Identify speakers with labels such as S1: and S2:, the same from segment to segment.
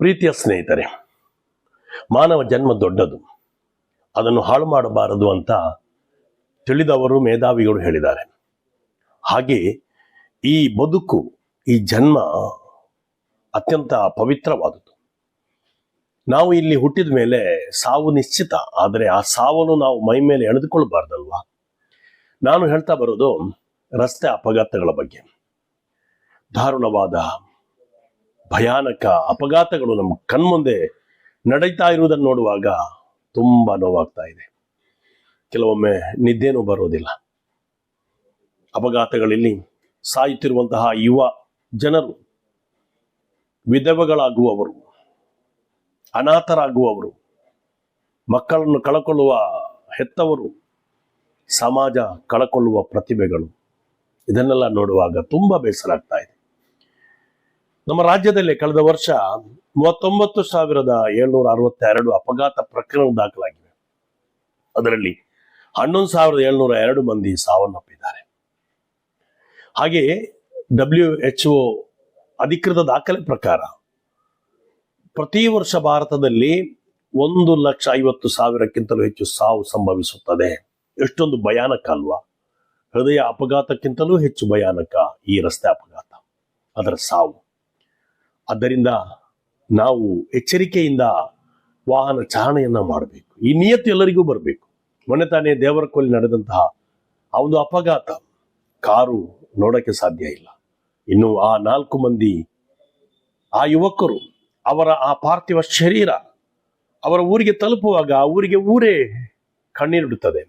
S1: ಪ್ರೀತಿಯ ಸ್ನೇಹಿತರೆ, ಮಾನವ ಜನ್ಮ ದೊಡ್ಡದು. ಅದನ್ನು ಹಾಳು ಮಾಡಬಾರದು ಅಂತ ತಿಳಿದವರು, ಮೇಧಾವಿಗಳು ಹೇಳಿದ್ದಾರೆ. ಹಾಗೆ ಈ ಬದುಕು, ಈ ಜನ್ಮ ಅತ್ಯಂತ ಪವಿತ್ರವಾದುದು ನಾವು ಇಲ್ಲಿ ಹುಟ್ಟಿದ ಮೇಲೆ ಸಾವು ನಿಶ್ಚಿತ, ಆದರೆ ಆ ಸಾವನ್ನು ನಾವು ಮೈ ಮೇಲೆ ಎಳೆದುಕೊಳ್ಬಾರ್ದಲ್ವಾ ನಾನು ಹೇಳ್ತಾ ಬರೋದು ರಸ್ತೆ ಅಪಘಾತಗಳ ಬಗ್ಗೆ. ದಾರುಣವಾದ ಭಯಾನಕ ಅಪಘಾತಗಳು ನಮ್ಮ ಕಣ್ಮುಂದೆ ನಡೀತಾ ಇರುವುದನ್ನು ನೋಡುವಾಗ ತುಂಬಾ ನೋವಾಗ್ತಾ ಇದೆ. ಕೆಲವೊಮ್ಮೆ ನಿದ್ದೆನೂ ಬರೋದಿಲ್ಲ. ಅಪಘಾತಗಳಲ್ಲಿ ಸಾಯುತ್ತಿರುವಂತಹ ಯುವ ಜನರು, ವಿಧವೆಗಳಾಗುವವರು, ಅನಾಥರಾಗುವವರು, ಮಕ್ಕಳನ್ನು ಕಳಕೊಳ್ಳುವ ಹೆತ್ತವರು, ಸಮಾಜ ಕಳಕೊಳ್ಳುವ ಪ್ರತಿಭೆಗಳು, ಇದನ್ನೆಲ್ಲ ನೋಡುವಾಗ ತುಂಬ ಬೇಸರ ಆಗ್ತಾ ಇದೆ. ನಮ್ಮ ರಾಜ್ಯದಲ್ಲಿ ಕಳೆದ ವರ್ಷ ಮೂವತ್ತೊಂಬತ್ತು ಸಾವಿರದ ಏಳ್ನೂರ ಅರವತ್ತೆರಡು ಅಪಘಾತ ಪ್ರಕರಣ ದಾಖಲಾಗಿವೆ. ಅದರಲ್ಲಿ ಹನ್ನೊಂದು ಸಾವಿರದ ಏಳ್ನೂರ ಎರಡು ಮಂದಿ ಸಾವನ್ನಪ್ಪಿದ್ದಾರೆ. ಹಾಗೆ ಡಬ್ಲ್ಯೂ ಎಚ್ ಒ ಅಧಿಕೃತ ದಾಖಲೆ ಪ್ರಕಾರ ಪ್ರತಿ ವರ್ಷ ಭಾರತದಲ್ಲಿ ಒಂದು ಲಕ್ಷ ಐವತ್ತು ಸಾವಿರಕ್ಕಿಂತಲೂ ಹೆಚ್ಚು ಸಾವು ಸಂಭವಿಸುತ್ತದೆ. ಎಷ್ಟೊಂದು ಭಯಾನಕ ಅಲ್ವಾ? ಹೃದಯ ಅಪಘಾತಕ್ಕಿಂತಲೂ ಹೆಚ್ಚು ಭಯಾನಕ ಈ ರಸ್ತೆ ಅಪಘಾತ. ಅದರ ಸಾವು. ಆದ್ದರಿಂದ ನಾವು ಎಚ್ಚರಿಕೆಯಿಂದ ವಾಹನ ಚಾಲನೆಯನ್ನ ಮಾಡಬೇಕು. ಈ ನಿಯತ್ತು ಎಲ್ಲರಿಗೂ ಬರಬೇಕು. ಮೊನ್ನೆ ತಾನೇ ದೇವರಕೊಲ್ಲಿ ನಡೆದಂತಹ ಆ ಒಂದು ಅಪಘಾತ ಕಾರು ನೋಡಕ್ಕೆ ಸಾಧ್ಯ ಇಲ್ಲ. ಇನ್ನು ಆ ನಾಲ್ಕು ಮಂದಿ, ಆ ಯುವಕರು, ಅವರ ಆ ಪಾರ್ಥಿವ ಶರೀರ ಅವರ ಊರಿಗೆ ತಲುಪುವಾಗ ಆ ಊರಿಗೆ ಊರೇ ಕಣ್ಣೀರಿಡುತ್ತದೆ.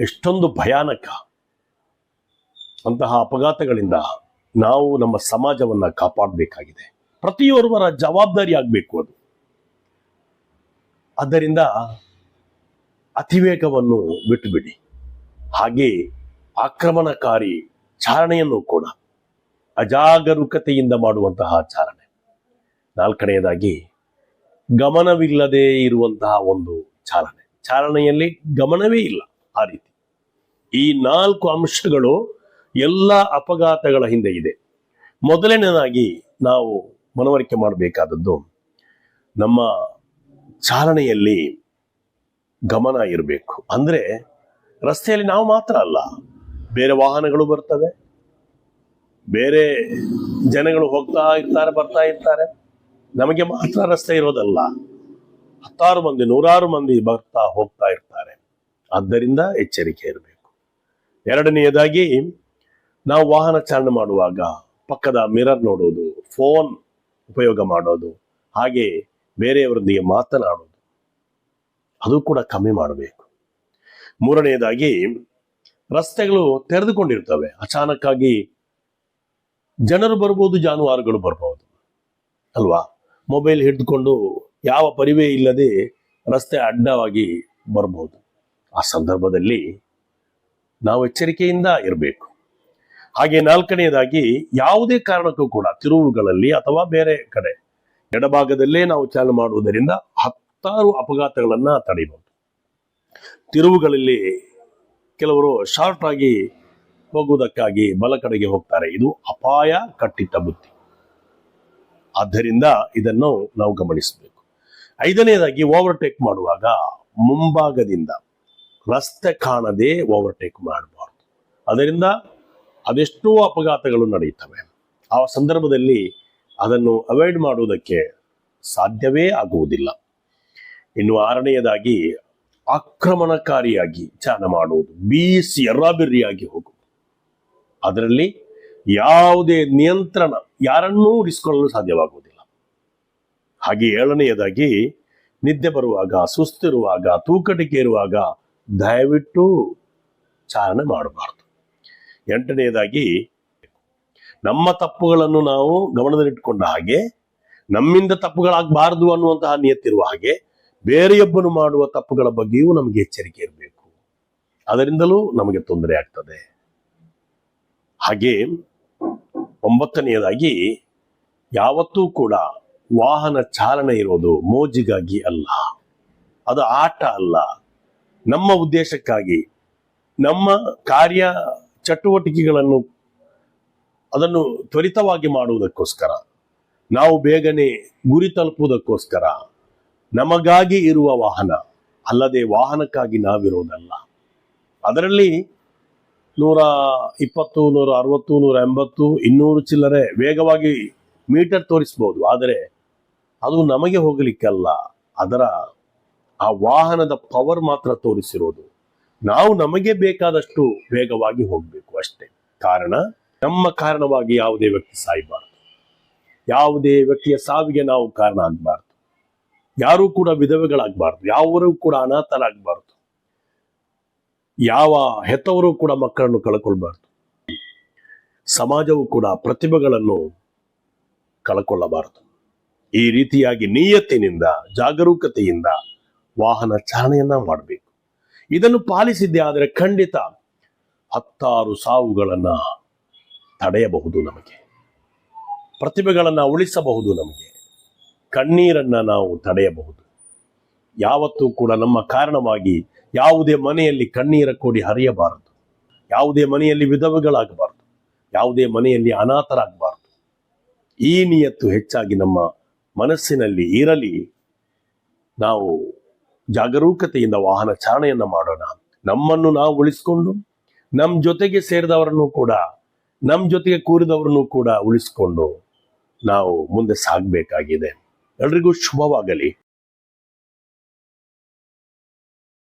S1: ಎಷ್ಟೊಂದು ಭಯಾನಕ ಅಂತಹ ಅಪಘಾತಗಳಿಂದ ನಾವು ನಮ್ಮ ಸಮಾಜವನ್ನ ಕಾಪಾಡಬೇಕಾಗಿದೆ. ಪ್ರತಿಯೊರ್ವರ ಜವಾಬ್ದಾರಿ ಆಗಬೇಕು ಅದು. ಆದ್ದರಿಂದ ಅತಿವೇಗವನ್ನು ಬಿಟ್ಟುಬಿಡಿ. ಹಾಗೆ ಆಕ್ರಮಣಕಾರಿ ಚಾರಣೆಯನ್ನು ಕೂಡ ಅಜಾಗರೂಕತೆಯಿಂದ ಮಾಡುವಂತಹ ಚಾರಣೆ. ನಾಲ್ಕನೆಯದಾಗಿ ಗಮನವಿಲ್ಲದೆ ಇರುವಂತಹ ಒಂದು ಚಾಲನೆ ಚಾರಣೆಯಲ್ಲಿ ಗಮನವೇ ಇಲ್ಲ ಆ ರೀತಿ. ಈ ನಾಲ್ಕು ಅಂಶಗಳು ಎಲ್ಲ ಅಪಘಾತಗಳ ಹಿಂದೆ ಇದೆ. ಮೊದಲನೇದಾಗಿ ನಾವು ಮನವರಿಕೆ ಮಾಡಬೇಕಾದದ್ದು ನಮ್ಮ ಚಾಲನೆಯಲ್ಲಿ ಗಮನ ಇರಬೇಕು. ಅಂದರೆ ರಸ್ತೆಯಲ್ಲಿ ನಾವು ಮಾತ್ರ ಅಲ್ಲ, ಬೇರೆ ವಾಹನಗಳು ಬರ್ತವೆ, ಬೇರೆ ಜನಗಳು ಹೋಗ್ತಾ ಇರ್ತಾರೆ, ಬರ್ತಾ ಇರ್ತಾರೆ. ನಮಗೆ ಮಾತ್ರ ರಸ್ತೆ ಇರೋದಲ್ಲ. ಹತ್ತಾರು ಮಂದಿ, ನೂರಾರು ಮಂದಿ ಬರ್ತಾ ಹೋಗ್ತಾ ಇರ್ತಾರೆ. ಆದ್ದರಿಂದ ಎಚ್ಚರಿಕೆ ಇರಬೇಕು. ಎರಡನೆಯದಾಗಿ ನಾವು ವಾಹನ ಚಾಲನೆ ಮಾಡುವಾಗ ಪಕ್ಕದ ಮಿರರ್ ನೋಡೋದು ಫೋನ್ ಉಪಯೋಗ ಮಾಡೋದು, ಹಾಗೆ ಬೇರೆಯವರೊಂದಿಗೆ ಮಾತನಾಡೋದು ಅದು ಕೂಡ ಕಮ್ಮಿ ಮಾಡಬೇಕು. ಮೂರನೆಯದಾಗಿ ರಸ್ತೆಗಳು ತೆರೆದುಕೊಂಡಿರ್ತವೆ. ಅಚಾನಕ್ಕಾಗಿ ಜನರು ಬರ್ಬೋದು, ಜಾನುವಾರುಗಳು ಬರ್ಬೋದು. ಅಲ್ವಾ? ಮೊಬೈಲ್ ಹಿಡಿದುಕೊಂಡು ಯಾವ ಪರಿವೇ ಇಲ್ಲದೆ ರಸ್ತೆ ಅಡ್ಡವಾಗಿ ಬರ್ಬೋದು. ಆ ಸಂದರ್ಭದಲ್ಲಿ ನಾವು ಎಚ್ಚರಿಕೆಯಿಂದ ಇರಬೇಕು. ಹಾಗೆ ನಾಲ್ಕನೆಯದಾಗಿ ಯಾವುದೇ ಕಾರಣಕ್ಕೂ ಕೂಡ ತಿರುವುಗಳಲ್ಲಿ ಅಥವಾ ಬೇರೆ ಕಡೆ ಎಡಭಾಗದಲ್ಲೇ ನಾವು ಚಾಲನೆ ಮಾಡುವುದರಿಂದ ಹತ್ತಾರು ಅಪಘಾತಗಳನ್ನ ತಡೆಯಬಹುದು ತಿರುವುಗಳಲ್ಲಿ ಕೆಲವರು ಶಾರ್ಟ್ ಆಗಿ ಹೋಗುವುದಕ್ಕಾಗಿ ಬಲ ಕಡೆಗೆ ಹೋಗ್ತಾರೆ. ಇದು ಅಪಾಯ ಕಟ್ಟಿಟ್ಟ ಬುದ್ಧಿ. ಆದ್ದರಿಂದ ಇದನ್ನು ನಾವು ಗಮನಿಸಬೇಕು. ಐದನೆಯದಾಗಿ ಓವರ್ಟೇಕ್ ಮಾಡುವಾಗ ಮುಂಭಾಗದಿಂದ ರಸ್ತೆ ಕಾಣದೇ ಓವರ್ಟೇಕ್ ಮಾಡಬಾರ್ದು. ಅದರಿಂದ ಅದೆಷ್ಟೋ ಅಪಘಾತಗಳು ನಡೆಯುತ್ತವೆ. ಆ ಸಂದರ್ಭದಲ್ಲಿ ಅದನ್ನು ಅವಾಯ್ಡ್ ಮಾಡುವುದಕ್ಕೆ ಸಾಧ್ಯವೇ ಆಗುವುದಿಲ್ಲ. ಇನ್ನು ಆರನೆಯದಾಗಿ ಆಕ್ರಮಣಕಾರಿಯಾಗಿ ಚಾನ ಮಾಡುವುದು, ಬೀಸಿ ಎರಾಬಿರಿಯಾಗಿ ಹೋಗುವುದು ಅದರಲ್ಲಿ ಯಾವುದೇ ನಿಯಂತ್ರಣ ಯಾರನ್ನೂ ಉಳಿಸಿಕೊಳ್ಳಲು ಸಾಧ್ಯವಾಗುವುದಿಲ್ಲ. ಹಾಗೆ ಏಳನೆಯದಾಗಿ ನಿದ್ದೆ ಬರುವಾಗ, ಸುಸ್ತಿರುವಾಗ ತೂಕಟಿಕೆ ಇರುವಾಗ ದಯವಿಟ್ಟು ಚಾಲನೆ ಮಾಡಬಾರದು. ಎಂಟನೆಯದಾಗಿ ನಮ್ಮ ತಪ್ಪುಗಳನ್ನು ನಾವು ಗಮನದಲ್ಲಿಟ್ಟುಕೊಂಡ ಹಾಗೆ, ನಮ್ಮಿಂದ ತಪ್ಪುಗಳಾಗಬಾರದು ಅನ್ನುವಂತಹ ನಿಯತ್ತಿರುವ ಹಾಗೆ, ಬೇರೆಯೊಬ್ಬನು ಮಾಡುವ ತಪ್ಪುಗಳ ಬಗ್ಗೆಯೂ ನಮಗೆ ಎಚ್ಚರಿಕೆ ಇರಬೇಕು. ಅದರಿಂದಲೂ ನಮಗೆ ತೊಂದರೆ ಆಗ್ತದೆ. ಹಾಗೆ ಒಂಬತ್ತನೆಯದಾಗಿ ಯಾವತ್ತೂ ಕೂಡ ವಾಹನ ಚಾಲನೆ ಇರೋದು ಮೋಜಿಗಾಗಿ ಅಲ್ಲ. ಅದು ಆಟ ಅಲ್ಲ. ನಮ್ಮ ಉದ್ದೇಶಕ್ಕಾಗಿ, ನಮ್ಮ ಕಾರ್ಯ ಚಟುವಟಿಕೆಗಳನ್ನು ಅದನ್ನು ತ್ವರಿತವಾಗಿ ಮಾಡುವುದಕ್ಕೋಸ್ಕರ, ನಾವು ಬೇಗನೆ ಗುರಿ ತಲುಪುವುದಕ್ಕೋಸ್ಕರ, ನಮಗಾಗಿ ಇರುವ ವಾಹನ ಅಲ್ಲದೆ ವಾಹನಕ್ಕಾಗಿ ನಾವಿರೋದಲ್ಲ. ಅದರಲ್ಲಿ ನೂರ ಇಪ್ಪತ್ತು, ನೂರ ಅರವತ್ತು, ನೂರ ಎಂಬತ್ತು, ಇನ್ನೂರು ಚಿಲ್ಲರೆ ವೇಗವಾಗಿ ಮೀಟರ್ ತೋರಿಸ್ಬೋದು. ಆದರೆ ಅದು ನಮಗೆ ಹೋಗಲಿಕ್ಕಲ್ಲ. ಅದರ ಆ ವಾಹನದ ಪವರ್ ಮಾತ್ರ ತೋರಿಸಿರೋದು. ನಾವು ನಮಗೆ ಬೇಕಾದಷ್ಟು ವೇಗವಾಗಿ ಹೋಗಬೇಕು ಅಷ್ಟೇ. ಕಾರಣ, ನಮ್ಮ ಕಾರಣವಾಗಿ ಯಾವುದೇ ವ್ಯಕ್ತಿ ಸಾಯಬಾರದು. ಯಾವುದೇ ವ್ಯಕ್ತಿಯ ಸಾವಿಗೆ ನಾವು ಕಾರಣ ಆಗಬಾರ್ದು. ಯಾರೂ ಕೂಡ ವಿಧವೆಗಳಾಗಬಾರ್ದು. ಯಾವರೂ ಕೂಡ ಅನಾಥರಾಗಬಾರ್ದು. ಯಾವ ಹೆತ್ತವರು ಕೂಡ ಮಕ್ಕಳನ್ನು ಕಳ್ಕೊಳ್ಬಾರ್ದು. ಸಮಾಜವು ಕೂಡ ಪ್ರತಿಭೆಗಳನ್ನು ಕಳ್ಕೊಳ್ಳಬಾರದು. ಈ ರೀತಿಯಾಗಿ ನಿಯತ್ತಿನಿಂದ, ಜಾಗರೂಕತೆಯಿಂದ ವಾಹನ ಚಾಲನೆಯನ್ನ ಮಾಡಬೇಕು. ಇದನ್ನು ಪಾಲಿಸಿದ್ದೆ ಆದರೆ ಖಂಡಿತ ಹತ್ತಾರು ಸಾವುಗಳನ್ನು ತಡೆಯಬಹುದು ನಮಗೆ. ಪ್ರತಿಭೆಗಳನ್ನು ಉಳಿಸಬಹುದು ನಮಗೆ. ಕಣ್ಣೀರನ್ನು ನಾವು ತಡೆಯಬಹುದು. ಯಾವತ್ತೂ ಕೂಡ ನಮ್ಮ ಕಾರಣವಾಗಿ ಯಾವುದೇ ಮನೆಯಲ್ಲಿ ಕಣ್ಣೀರ ಕೋಡಿ ಹರಿಯಬಾರದು. ಯಾವುದೇ ಮನೆಯಲ್ಲಿ ವಿಧವೆಗಳಾಗಬಾರದು. ಯಾವುದೇ ಮನೆಯಲ್ಲಿ ಅನಾಥರಾಗಬಾರದು. ಈ ನಿಯತ್ತು ಹೆಚ್ಚಾಗಿ ನಮ್ಮ ಮನಸ್ಸಿನಲ್ಲಿ ಇರಲಿ. ನಾವು ಜಾಗರೂಕತೆಯಿಂದ ವಾಹನ ಚಾಲನೆಯನ್ನ ಮಾಡೋಣ. ನಮ್ಮನ್ನು ನಾವು ಉಳಿಸ್ಕೊಂಡು ನಮ್ಮ ಜೊತೆಗೆ ಸೇರಿದವರನ್ನು ಕೂಡ ನಮ್ಮ ಜೊತೆಗೆ ಕೂರಿದವರನ್ನು ಕೂಡ ಉಳಿಸ್ಕೊಂಡು ನಾವು ಮುಂದೆ ಸಾಗಬೇಕಾಗಿದೆ. ಎಲ್ರಿಗೂ ಶುಭವಾಗಲಿ.